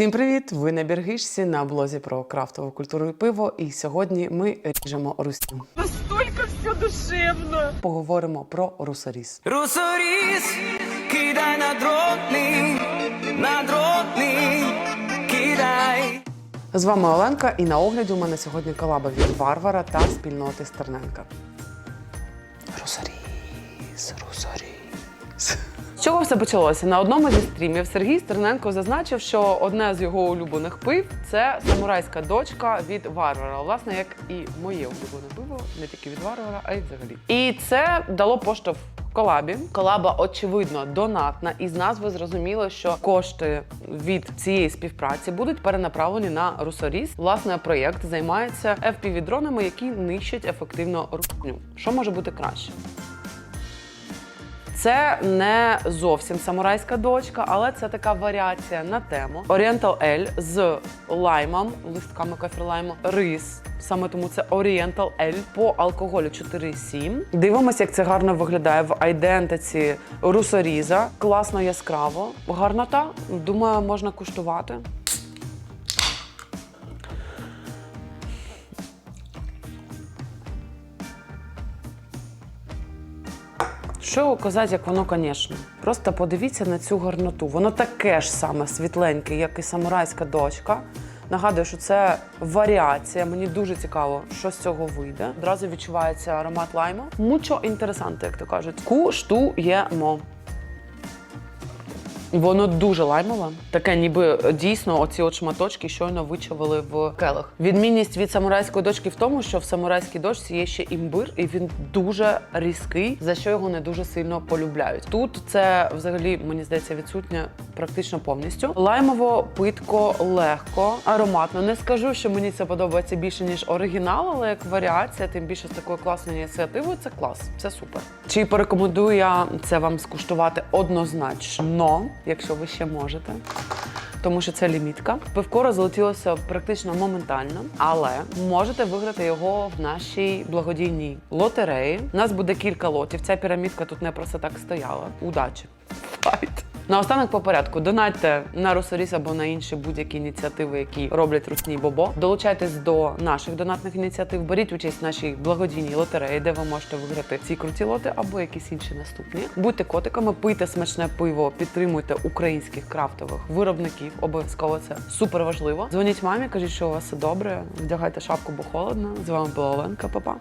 Всім привіт! Ви на Біргишсі на блозі про крафтову культуру і пиво. І сьогодні ми ріжемо русню. Настолько все душевно. Поговоримо про русоріз. Русоріс, кидай на дротний, на дротний, кидай. З вами Оленка, і на огляді у мене сьогодні колаба від Варвара та спільноти Стерненка. Русоріз, русоріз. З чого все почалося? На одному зі стрімів Сергій Стерненко зазначив, що одне з його улюблених пив це самурайська дочка від Варвара. Власне, як і моє улюблене пиво, не тільки від Варвара, а й взагалі. І це дало поштовх колабі. Колаба, очевидно, донатна, і з назви зрозуміло, що кошти від цієї співпраці будуть перенаправлені на Русоріс. Власне, проєкт займається FPV-дронами, які нищать ефективно русню. Що може бути краще? Це не зовсім самурайська дочка, але це така варіація на тему Oriental L з лаймом, листками кафірлайму, рис. Саме тому це Oriental L по алкоголю 4,7. Дивимося, як це гарно виглядає в айдентиці русоріза. Класно яскраво. Гарнота. Думаю, можна куштувати. Що казати, як воно, звісно. Просто подивіться на цю гарноту. Воно таке ж саме світленьке, як і самурайська дочка. Нагадую, що це варіація. Мені дуже цікаво, що з цього вийде. Одразу відчувається аромат лайму. Мучо інтересанте, як то кажуть. Куштуємо. Воно дуже лаймове. Таке, ніби дійсно оці от шматочки щойно вичавили в келих. Відмінність від самурайської дочки в тому, що в самурайській дочці є ще імбир, і він дуже різкий, за що його не дуже сильно полюбляють. Тут це взагалі мені здається відсутнє практично повністю. Лаймово, питко, легко, ароматно. Не скажу, що мені це подобається більше ніж оригінал, але як варіація, тим більше з такою класною ініціативою, це клас, це супер. Чи порекомендую я це вам скуштувати однозначно, якщо ви ще можете. Тому що це лімітка. Пивко розлетілося практично моментально, але можете виграти його в нашій благодійній лотереї. У нас буде кілька лотів. Ця пірамідка тут не просто так стояла. Удачі! Файт! Наостанок по порядку донатьте на Русоріс або на інші будь-які ініціативи, які роблять русні бобо. Долучайтесь до наших донатних ініціатив. Беріть участь в нашій благодійній лотереї, де ви можете виграти ці круті лоти або якісь інші наступні. Будьте котиками, пийте смачне пиво, підтримуйте українських крафтових виробників. Обов'язково це супер важливо. Дзвоніть мамі, кажіть, що у вас все добре. Вдягайте шапку, бо холодно. З вами була Оленка. Па-па.